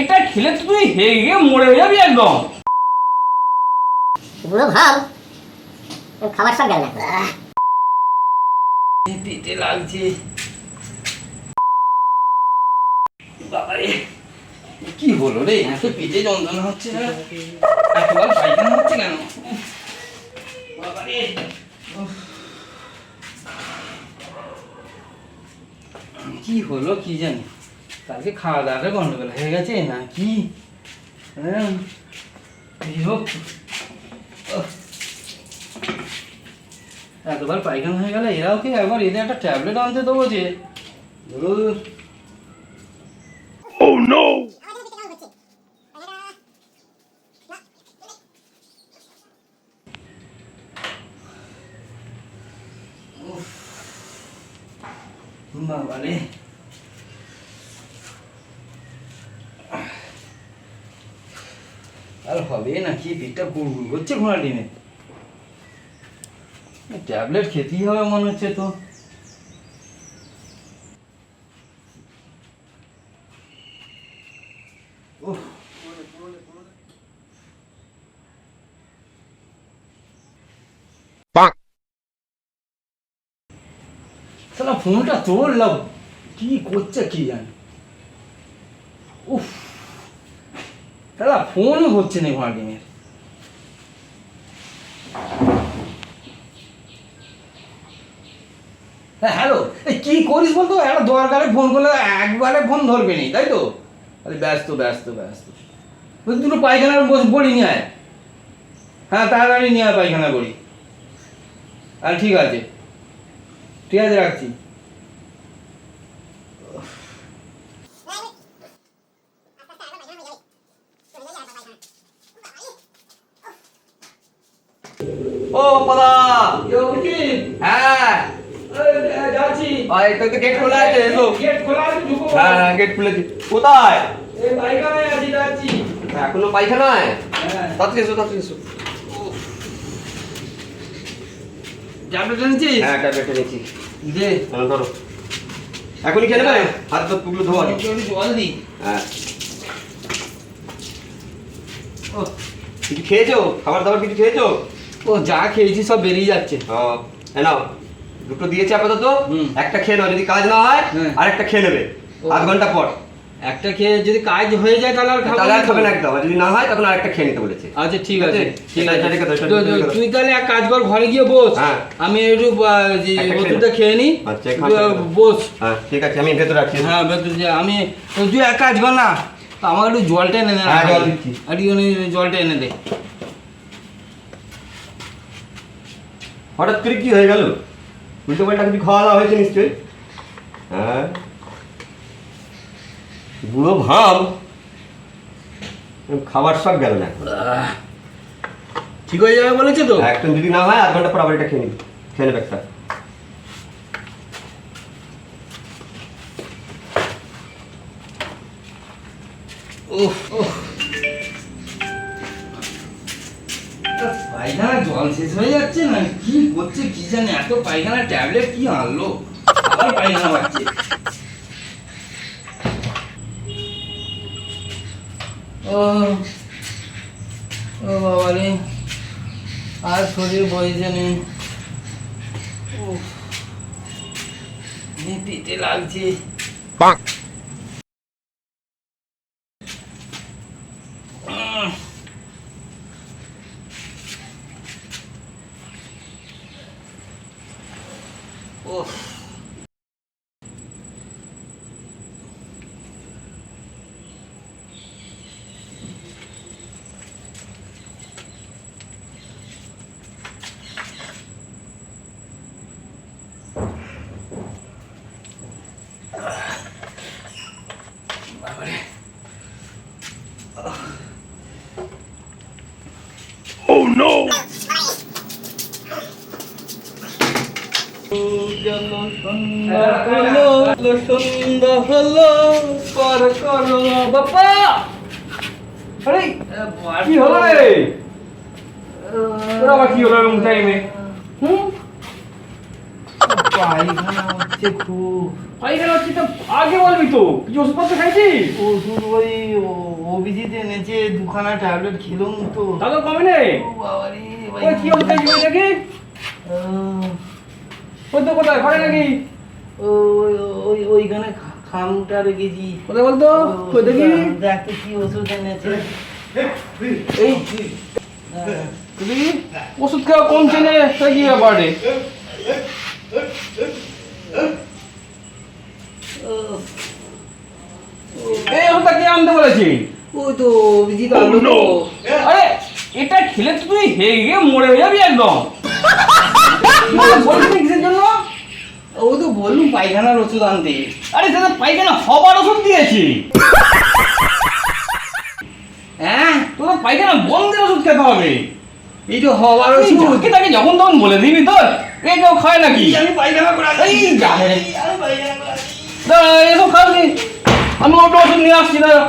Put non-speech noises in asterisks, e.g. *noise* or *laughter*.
এটা খেলে তো তুই হেগে মরে যাবি একদম। বুড়ো ভাব খাবার সব গেল। না পেটে লাগছে। বাবারে কি হলো রে? এত পেটে যন্ত্রণা হচ্ছে না এতবার পায়খানা হচ্ছে কেন? বাবারে কি হলো কি জানি? কালকে খাওয়া দাওয়াটা গন্ডগোল হয়ে গেছে না কি? হ্যাঁ? এতবার পায়খানা হয়ে গেলে এরাও কি একবার এদের একটা ট্যাবলেট আনতে দেবো যে? ধুর। উফ। বাবারে। আর হবে নাকি পেটটা গুড়গুড় করছে ঘোড়া ডিমে। ট্যাবলেট খেতেই হবে মনে হচ্ছে তো। শালা ফোনটা তোড়লাম কি করছে কি জানি। উফ। শালা ফোনই হচ্ছে না ঘোড়া ডিমের হ্যাঁ হ্যালো কি করিস বলতো? একটা দরকারে ফোন করলে একবারে ফোন ধরবে নি, তাই তো? আরে ব্যস্ত ব্যস্ত ব্যস্ত। বলছি, দুটো পায়খানার বড়ি নিয়ে আয়। হ্যাঁ তাড়াতাড়ি নিয়ে আয় পায়খানা বড়ি। আর ঠিক আছে। ঠিক আছে, রাখছি। ও পাদা হ্যাঁ। যাচ্ছি। ভাই তো তো গেট খোলা আছে এসো। গেট খোলা আছে ঢুকো। হ্যাঁ গেট খুলেছি কোথায়? এই পায়খানায় আছি যাচ্ছি। এখনও পায়খানায়? হ্যাঁ। তাড়াতাড়ি এসো তাড়াতাড়ি এসো। ট্যাবলেট এনেছিস? হ্যাঁ ট্যাবলেট এনেছি। দে। হ্যাঁ ধরো। এখনই খেয়ে নেবে হাত তো পুগুলো ধোয়া। নি জল দি হ্যাঁ। কিছু খেয়েছো? খাবার দাবার কিছু খেয়েছো? ও যা খেয়েছি সব বেরিয়ে যাচ্ছে। নাও দুটো দিয়েছে আপাতত একটা খেয়ে নাও যদি কাজ না হয় হ্যাঁ। আর একটা খেয়ে নেবে। আধ ঘণ্টা পর। একটা খেয়ে যদি কাজ হয়ে যায় তাহলে আর খাব তাহলে আর খাবে না একদম। যদি না হয় তখন আর একটা খেয়ে নিতে বলেছে। আচ্ছা ঠিক আছে? ঠিক আছে। তুই তাহলে এক কাজ কর ঘরে গিয়ে বস। হ্যাঁ। আমি একটু ওষুধটা। খেয়ে নি। আচ্ছা। বস। হ্যাঁ ঠিক আছে আমি ভেতরে রাখছি। হ্যাঁ ভেতরে আমি তুই এক কাজ কর না। আমার একটু জলটা এনে দে। আর জলটা এনে দে। হঠাৎ করে কি হয়ে গেল? উল্টো পাল্টা কিছু খাওয়া দাওয়া হয়েছে নিশ্চয়ই? হ্যাঁ? বুড়ো ভাব। খাবার সব গেল না ঠিক হয়ে যাবে বলেছে তো? একদম যদি না হয় আধ ঘণ্টা পর আবার এটা খেয়ে নিবি। খেয়ে নেবে একটা। উফ, উফ। পায়খানা জল শেষ হয়ে যাচ্ছে না? কি করছে কি জানে? এত পায়খানা ট্যাবলেট কি আনলো? আবার পায়খানা পাচ্ছে ও ও বাবা রে আর শরীর বইছে নেই এই পেটে লাগছে সন্ধ্যা হলো পর করো আরে কি হলো রে? তোর আবার কি হলো এরকম টাইমে হুম? পায়খানা আগে বলবি তো কিছু ওষুধ ওই দুখানা ট্যাবলেট খেলুম তো ওই ওইখানে খামটা রেখেছি কোথায় বলতো ওই কি ওষুধ এনেছে হ্যাঁ। ওষুধ খাওয়া কমছে না কি ব্যাপার এই ওষুধটা কে আনতে বলেছি? ওই তো অভিজিৎ আনলো আরে এটা খেলে তো তুই হেগে মরে যাবি একদম। *laughs* বলবি কিসের জন্য? ও তো বললুম পায়খানার ওষুধ আনতে। আরে পাইখানা হবার ওষুধ দিয়েছি। হ্যাঁ? তোর তো পাইখানা বন্ধের ওষুধ খেতে হবে। এই তো হবার ওষুধ। তাকে যখন তখন বলে দিবি তোর। এ কেউ খায় নাকি? আমি পায়খানা করে এই যা রে। আমি পায়খানা করে দাঁড়া, এসব খাবি আমি অটো ওষুধ নিয়ে আসছি দাঁড়া।